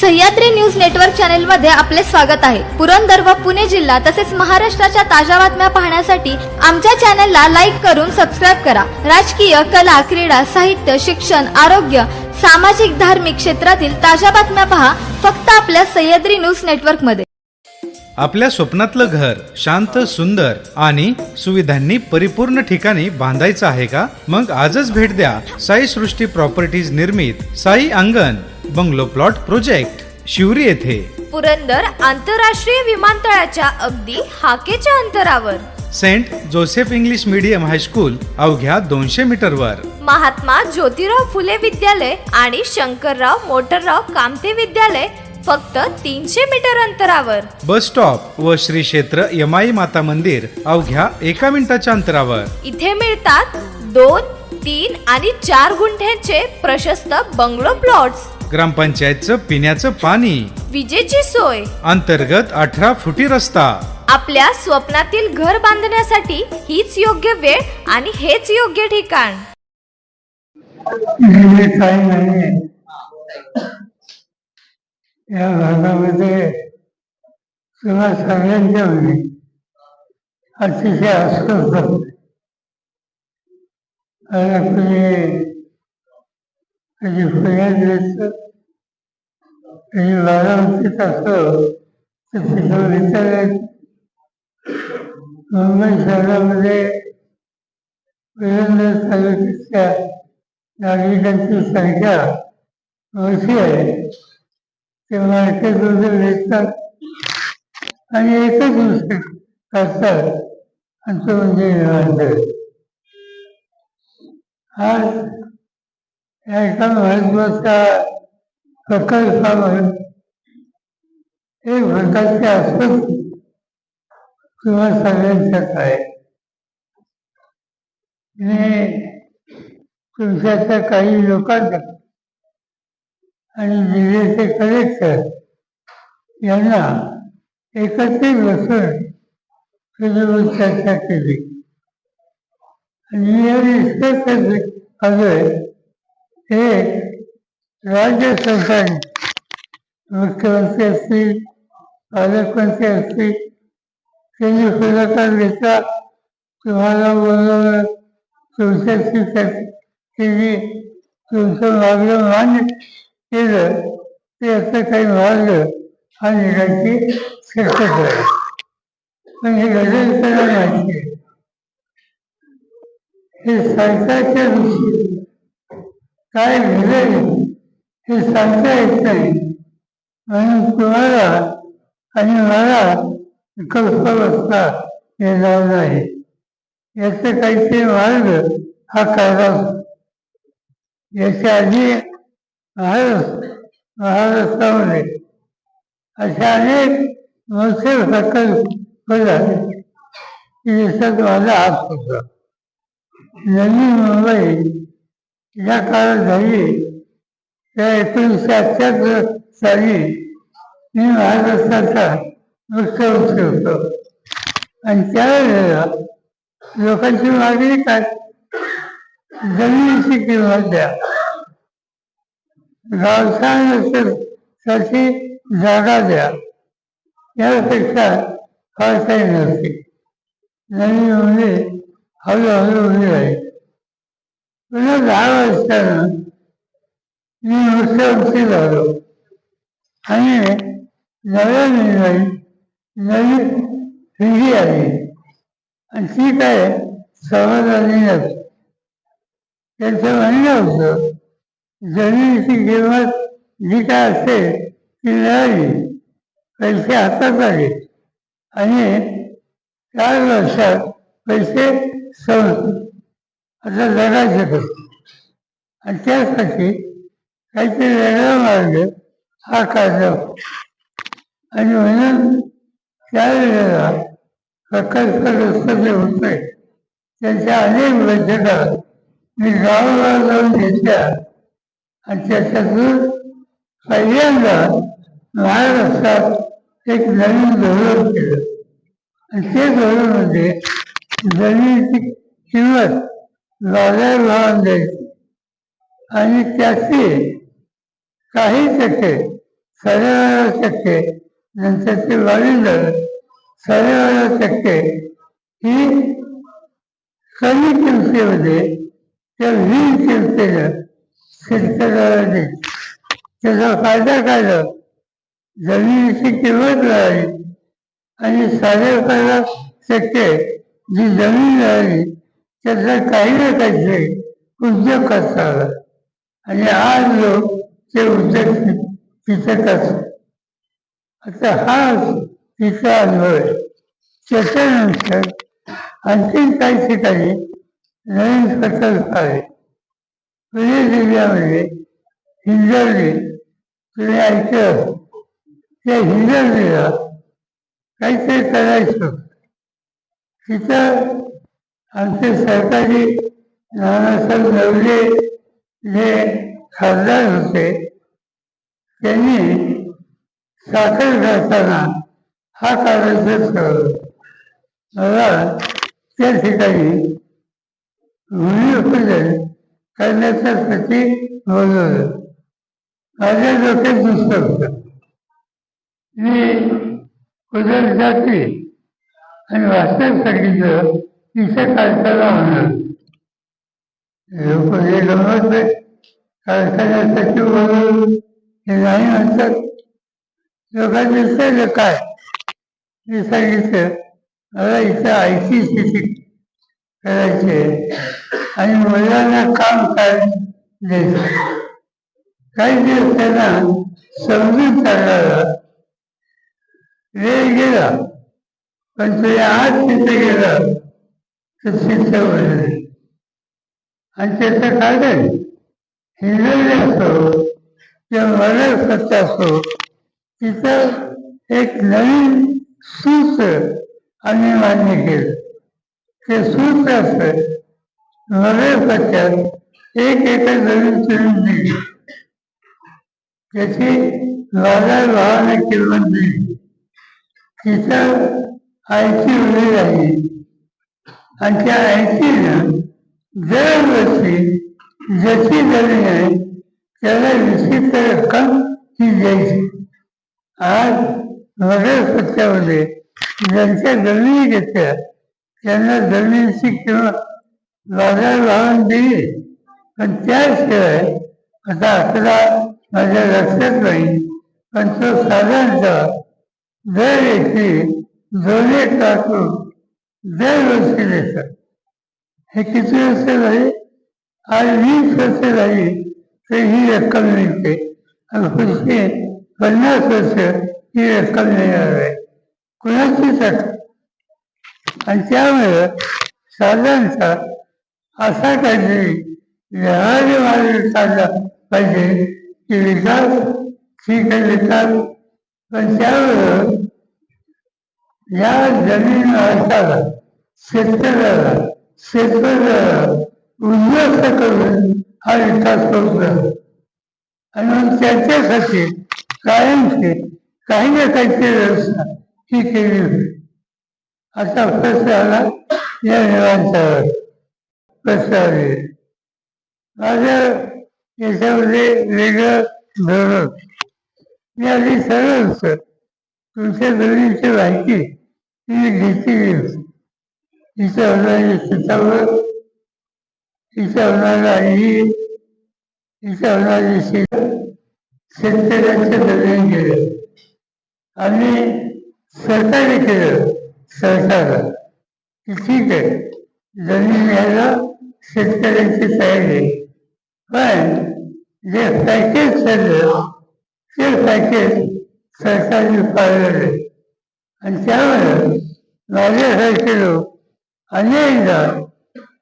Sahyadri news network चॅनलमध्ये आपले स्वागत आहे. पुरंदर व पुणे जिल्हा तसेच महाराष्ट्राच्या ताज्या बातम्या पाहण्यासाठी आमच्या चॅनलला लाईक करून सबस्क्राईब करा. राजकीय कला क्रीडा साहित्य शिक्षण आरोग्य सामाजिक धार्मिक क्षेत्रातील ताज्या बातम्या पहा फक्त आपल्या सह्याद्री न्यूज नेटवर्कमध्ये आपल्या स्वप्नातलं घर शांत सुंदर आणि सुविधांनी परिपूर्ण ठिकाणी बांधायचं आहे का? मग आजच भेट द्या. साई सृष्टी प्रॉपर्टीज निर्मित साई अंगण. बंगलो प्लॉट प्रोजेक्ट शिवरी येथे. पुरंदर आंतरराष्ट्रीय विमानतळाच्या अगदी हाकेच्या अंतरावर. Saint Joseph English medium high school अवघ्या दोनशे मीटरवर. महात्मा ज्योतिराव फुले विद्यालय आणि शंकरराव मोटरराव कामते विद्यालय फक्त तीनशे मीटर अंतरावर. बस स्टॉप व श्री क्षेत्र यमाई माता मंदिर अवघ्या एका मिनिटाच्या अंतरावर. इथे मिळतात दोन तीन आणि चार गुंठ्यांचे प्रशस्त बंगलो प्लॉट्स. ग्रामपंचायतचं पिण्याचं पाणी. विजेची सोय. अंतर्गत अठरा फुटी रस्ता. आपल्या स्वप्नातील घर बांधण्यासाठी हीच योग्य वेळ आणि हेच योग्य ठिकाण. नेहमी काही नाही. या भागामध्ये किंवा सगळ्यांच्या मध्ये अतिशय अस्वस्थ कुणी कधी जायचं? आणि बारामतीत असो तर तिथं विचारायचं मुंबई शहरामध्ये पुरंदर तालुक्याच्या नागरिकांची संख्या अशी आहे ते मार्केटमध्ये भेटतात आणि एकच गोष्ट करतात आणि तो म्हणजे विमानतळ आज एका महत्त्वाचा प्रकार चालू आहे एक प्रकारचे असत किंवा सगळ्यांच्यात आहे आणि तुमच्याच्या काही लोकांना आणि जिल्ह्याचे कलेक्टर यांना एकत्रित बसून तुझ्यावर चर्चा केली. आणि या निष्कर्ष आलोय एक राज्य सरकारने मुख्यमंत्री असतील पालकमंत्री असतील त्यांनी पुढाकार घेतला तुम्हाला बोलवलं तुमच्याशी त्यांनी तुमचं मागणं मान्य केलं ते असं काही मार्ग हा निघायची शक्यता आहे. पण हे गरज माहिती आहे. हे सरकारच्या दृष्टीने काय घडलंय? हे सांगता येत नाही. म्हणून तुम्हाला आणि मला कल्पवस्था येणार नाही याचे काहीतरी मार्ग हा काढावा याच्या आधी महाराष्ट्र महाराष्ट्रामध्ये अशा अनेक मोठे प्रकल्प झाले की ज्याच्यात माझा हात होता. नवी मुंबई या काळात झाली त्या एकोणीसशे साली मी महाराष्ट्राचा मुख्यमंत्री होतो. आणि त्यावेळेला लोकांची मागणी काय? जमिनीची किंमत द्या. साठी जागा द्या. यापेक्षा फार काही नसते नवीन मुले हळूहळू उभी राहील. पुन्हा दहा वर्षानं मी मुख्यमंत्री झालो. आणि नव्या निर्णय नवी पिढी आली. आणि ती काय समाधानी नसते त्यांचं म्हणणं होतं जमिनीची किंमत जी काय असेल ती मिळाली पैसे हातात आले. आणि चार वर्षात पैसे सवत आता जगायचं आणि त्यासाठी काहीतरी वेगळा मार्ग हा काढला आणि म्हणून त्यावेळेला प्रकल्पग्रस्त जे होते त्यांच्या अनेक बैठका मी गावाला जाऊन घेतल्या आणि त्याच्यातून पहिल्यांदा महाराष्ट्रात एक नवीन धोरण केलं आणि ते धोरण म्हणजे जमिनीची किंमत बाजार भावान द्यायची आणि त्याची काही टक्के साडेबारा टक्के नंतर ते वाढून झालं टक्के ही कमी किमतीमध्ये त्या वीज किमतीनं शेतकऱ्याला त्याचा फायदा काय जमिनीची किंमत मिळाली आणि साडेबारा टक्के जी जमीन मिळाली त्याचा काही ना काहीतरी उद्योग करता आला. आणि आज लोक ते उद्योग तिथे करतात आता हा तिचा अनुभव आहे. त्याच्यानंतर आणखीन काही ठिकाणी नवीन प्रकल्प आहे. पुणे जिल्ह्यामध्ये हिंजवली तुम्ही ऐकलं त्या हिंजवलीला काहीतरी करायचं तिथं आमचे सरकारी नानासाहेब नवले जे खासदार होते त्यांनी साखर करताना हा कार्यक्रम मला त्या ठिकाणी भूमिपूजन करण्यासाठी बोलवलं माझ्या डोक्यात दुसरं होतं. मी उदर जाते आणि वाचन सांगितलं तिथे कारखाना म्हणून लोक हे गमत नाही हे नाही म्हणतात लोकांनी काय? मी सांगितलं मला इथं आय स्थिती करायची करायचे आणि मुलांना काम काय द्यायचं. काही दिवस त्यांना समजून सांगायला वेळ गेला. पण तुझ्या आज तिथे गेला. तर तिथे बोलले आणि त्याचं कारण? हिंदवी असो किंवा मराठ सत्ता असो तिथं एक नवीन सूत्र आम्ही मान्य केलं ते सूत्र असं मराठ सत्यात एक एकर जमीन चिरून दिली त्याची बाजार भावाने किंमत दिली तिथं आयची उभी राहिली आणि त्या आयचीनं दरवर्षी ज्याची जमीन आहे त्याला विशिष्ट रक्कम ही द्यायची आज नगर पत्त्यामध्ये ज्यांच्या जमिनी घेतल्या त्यांना जमिनीची किंमत बाजार भावाने दिली. पण त्याशिवाय आता आकडा माझ्या लक्षात नाही पण तो साधारणतः दर एकरी दोन एक लाख दरवर्षी देतात. हे किती वर्ष झाली आज वीस वर्ष झाली तर ही रक्कम मिळते. आणि पुढचे पन्नास वर्ष ही रक्कम मिळणार आहे. कुणाचीच रक्कम आणि त्यामुळं साधारणतः असा काहीतरी व्यवहारी मार्ग काढला पाहिजे की विकास ठीक आहे विकास. पण त्यामुळं या जमीन अर्थाला शेतकऱ्याला शेतकऱ्याला उद्ध्वस्त करणे हा विकास होत आहे आणि मग त्याच्यासाठी कायमचे काही ना काहीतरी व्यवस्था ही केली होती. असा प्रश्न आला या निवांतावर. प्रश्न आले माझ्या याच्यामध्ये वेगळं धोरण मी आधी सरळ होतं तुमच्या दोन्हीची माहिती ती घेतली होती. तिच्या होणारी शेतावर ही होणारी आई तिच्या होणारी शेतकऱ्यांच्या जमीन गेलं आणि सरकारने केलं सरकारला की ठीक आहे. जमीन घ्यायला शेतकऱ्यांची तयारी पण जे पॅकेज ठरलं ते पॅकेज सरकारने पाळलेलं आणि त्यामुळे माझ्यासारखे लोक अनेकदा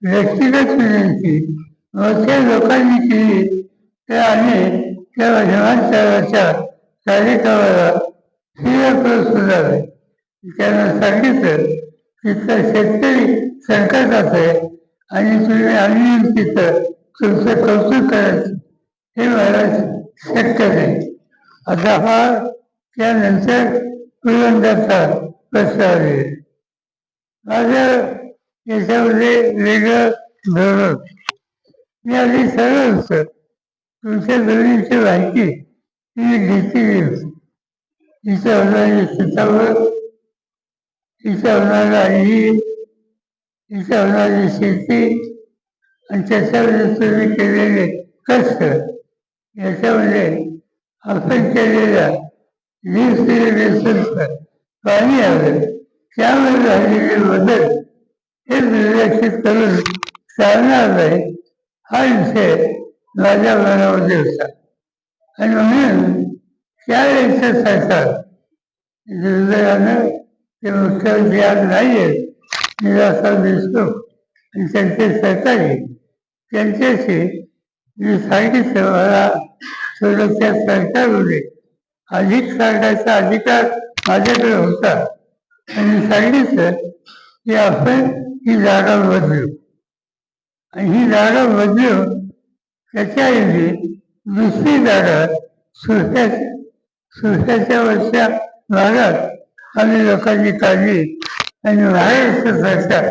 व्यक्तिगत विनंती. मोठ्या लोकांनी केली. तर आम्ही त्या विमानतळाच्या कार्यक्रमाला सुधारले. त्यांना सांगितलं की तर शेतकरी संकटात आहे आणि तुम्ही आम्ही तिथं तुमचं कौतुक करायचं. हे मला शक्य नाही आता हा त्यानंतर पुरंदरचा प्रस्ताव आले माझ्या याच्यामध्ये वेगळं धोरण. मी आधी सरळ होतं तुमच्या जमिनीची माहिती ती घेतली होती इथे होणारी शेतावर तिच्या होणारा आई इथे होणारी शेती आणि त्याच्यामध्ये तुम्ही केलेले कष्ट याच्यामध्ये आपण केलेल्या दिवसेदिवस पाणी आलं. त्यामध्ये झालेली बदल हे दुर्लक्षित करून चालणार नाही हा विषय माझ्या मनामध्ये होता आणि म्हणून त्यावेळेचं सरकार दुर्दैवानं ते मुख्यमंत्री आज नाही आहेत निरासा देशमुख आणि त्यांचे सरकारी त्यांच्याशी मी सांगितलं मला थोडं त्या सरकारमध्ये अधिक सांगायचा अधिकार माझ्याकडे होता. आणि सांगितलं की आपण ही जागा बदलू आणि ही जागा बदलू त्याच्याऐवजी दुसरी जागा सुरक्षाच्या सुरक्षाच्या वरच्या भागात आम्ही लोकांची काळजी आणि महाराष्ट्र सरकार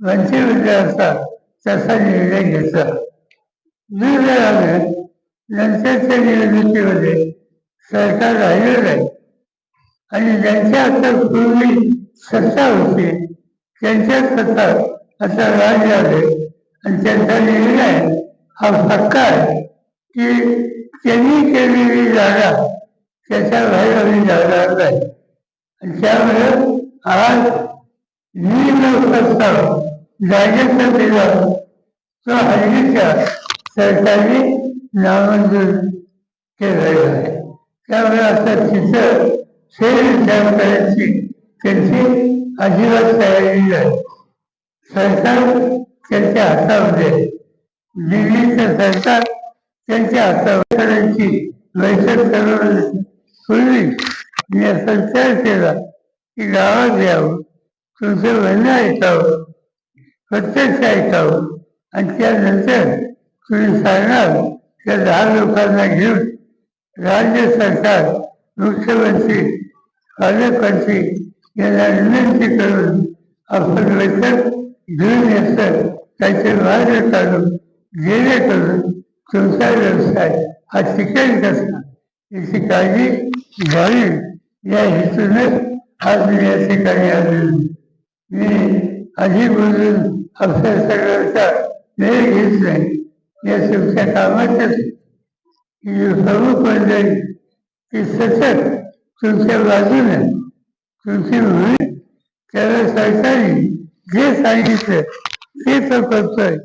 मंत्रिमंडळ असा तसा निर्णय घेतला. दुर्दैवानं नंतरच्या निवडणुकीमध्ये सरकार राहिलं नाही आणि ज्यांच्या आता पूर्वी सत्ता होती त्यांच्या सत्तात आता राज आले आणि त्यांचा निर्णय हा पक्का आहे. की त्यांनी केलेली जागा त्याच्या बाहेर आम्ही जाणार नाही. आणि त्यामुळे आज मी प्रस्ताव जागेचा दिला तो हल्लीच्या सरकारने नामंजूर केलेला आहे. त्यामुळे आता तिथं फेरविचार करायची त्यांची अजिबात तयारी नाही. सरकार त्यांच्या हातामध्ये दिल्लीचं सरकार त्यांच्या हातावर करायची बैठक ठरवली मी असा विचार केला की गावात यावं तुमचं म्हणणं ऐकावं प्रत्यक्ष ऐकावं. आणि त्यानंतर तुम्ही सांगणार त्या दहा लोकांना घेऊन राज्य सरकार मुख्यमंत्री पालकमंत्री यांना विनंती करून आपण बैठक घेऊन येतं त्याचे मार्ग काढून जेणेकरून तुमचा व्यवसाय हा टिकेल कसा याची काळजी घ्यावी. या हेतूने आज मी या ठिकाणी आलेलो मी आधी बोलून आपल्या सगळ्यांचा वेळ घेत नाही या तुमच्या कामातच प्रमुख मंडळी म्हणजे ती सतत तुमच्या बाजूने कृषी भूमी त्याला सरकारी जे सांगितलं ते तो करतोय.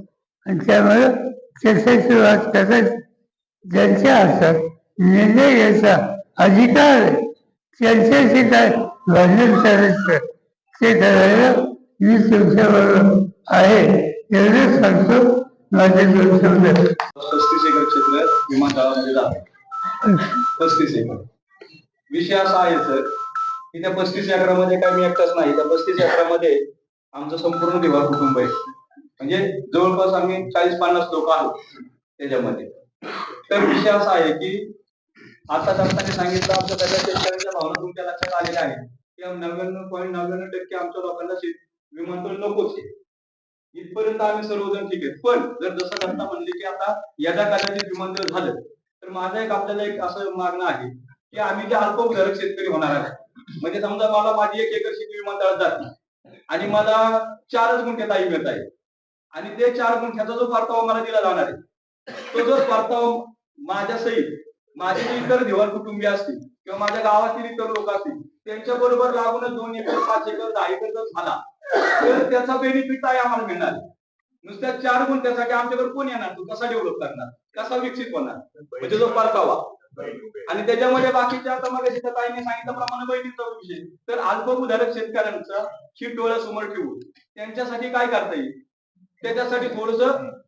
आणि त्यामुळे त्याच्याची वाट करायची ज्यांच्या हातात निर्णय घ्यायचा अधिकार आहे. त्यांच्याशी काय भांडण करायचं ते करायला मी तुमच्याबरोबर आहे एवढंच सांगतो. माझे दोन शब्द. पस्तीस एकर क्षेत्र विमानतळामध्ये जाते पस्तीस एकर. विषय असा आहे सर की त्या पस्तीस एकरामध्ये काय मी एकटाच नाही. त्या पस्तीस एकरामध्ये आमचं संपूर्ण दिवाळ कुटुंब आहे. म्हणजे जवळपास आम्ही चाळीस पन्नास लोक आहोत त्याच्यामध्ये. तर विषय असा आहे की आता दत्ताने सांगितलं आमच्या सगळ्या शेतकऱ्यांच्या भावना तुमच्या लक्षात आलेल्या आहेत. की नव्याण्णव पॉईंट नव्याण्णव टक्के आमच्या लोकांना विमानतळ नकोच आहे. इथपर्यंत आम्ही सर्वजण ठीक आहेत. पण जर जसं दत्ता म्हणले की आता यदा कदाचित विमानतळ झालं तर माझं एक आपल्याला एक असं मागणं आहे की आम्ही जे अल्पभूधारक शेतकरी होणार आहे म्हणजे समजा मला माझी एक एकर शेती विमानतळात जाते आणि मला चारच गुंठे ताई मिळत आहे आणि ते चार गुंठ्याचा जो परतावा मला दिला जाणार आहे तो जो परतावा माझ्या सहित माझे जे इतर दिवाण कुटुंबीय असतील किंवा माझ्या गावातील इतर लोक असतील त्यांच्या बरोबर लागून दोन एकर पाच एकर दहा एकर जर झाला तर त्याचा बेनिफिट आहे आम्हाला मिळणार नुसत्या चार गुंठ्यासाठी आमच्याकडे कोण येणार? तो कसा डेव्हलप करणार? कसा विकसित होणार? म्हणजे जो परतावा. आणि त्याच्यामध्ये बाकीच्या आता मग ताईने सांगितल्याप्रमाणे बहिणीचा विषय. तर अल्पभूधारक शेतकऱ्यांचा ही डोळा समोर ठेवून. त्यांच्यासाठी काय करता येईल? त्याच्यासाठी थोडस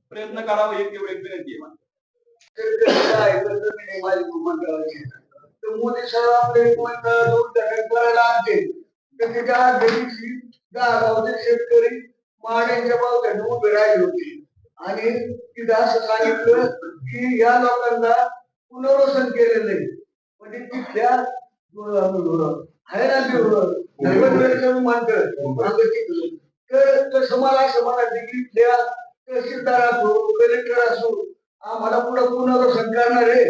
प्रयत्न करावा हे तेवढी एक विनंती आहे तर मोदी साहेब आपले करायला आणते तर दहा गावचे शेतकरी माड्यांच्या बाबत्यात उभे राहिले होते. आणि तिथं असं सांगितलं की या लोकांना पुनर्वसन केलेलं म्हणजे आहे म्हणजे तिथल्या हैराण मानकर तर तसं मला असं म्हणायचं की तहसीलदार असो कलेक्टर असो आम्हाला पुढे पुनर्वसन करणार आहे.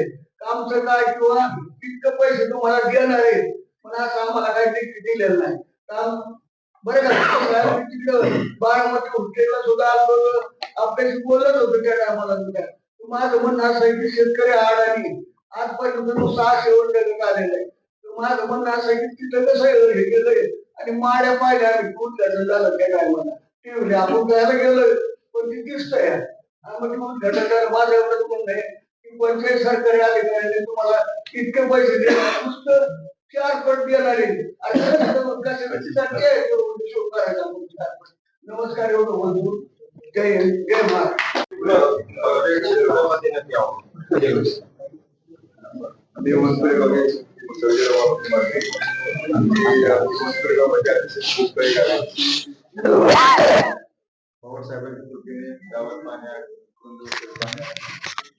आमचं काय किंवा इतकं पैसे तुम्हाला देणार आहे. पण असं आम्हाला काही डिग्री दिलेलं नाही. काम बरं का? तिकडं बारामती हुडकेला सुद्धा आलो. आपल्याशी बोलत होतो त्या टायमाला माझं म्हणणं असं आहे की शेतकरी आडाणी आजपर्यंत नुसतं सहाशे शेवट आलेलं आहे तर माझं म्हणणं असं आहे की तिथं कसं हे केलंय आणि माड्या पाहिल्या आम्ही झालं झालं काय म्हणा. टीव्ही आपण जायला गेलोय. पण ती दिसतंय. म्हणजे मग घटकाला माझं एवढंच म्हणणं आहे की पंचायत सरकारी अधिकाऱ्याने तुम्हाला इतके पैसे दिले नुसतं चार पट देणार आहे आणि कसं- कसं- कशासाठी आहे तो हिशोब करायचा आपण चार पट. नमस्कार एवढं बोलतो जय हिंद जय महाराष्ट्र पवार साहेबांच्या कृपेने गावात पाण्या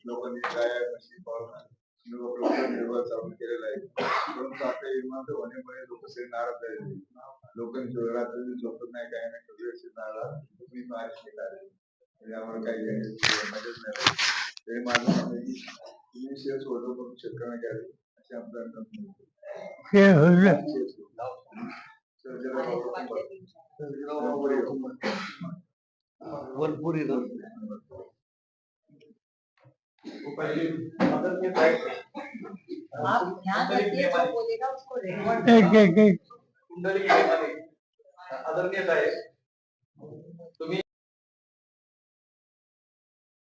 लोकांनी गाया म्हशी पाळणं निर्वाह चालू केलेला आहे परंतु आता विमान होण्यामुळे लोक सगळे नाराज झालेले लोकांनी रात्री झोपत नाही काय नाही सगळे असे नाराज तुम्ही महाराज निघाले म्हणजे आम्हाला काही घेण्याची मदत नाही ते माझं म्हणणं आहे की तुम्ही शेअर सोडलं करून शेतकऱ्यांना घ्यावे असे आमचं म्हणणं आहे. हे होईल सर्जेराव बाबा सर्जेराव बाबा भरपूर येतं. आप ध्यान रखिए जो बोलेगा उसको रेकॉर्ड एक एक एक कुंडली आदरणीय साहेब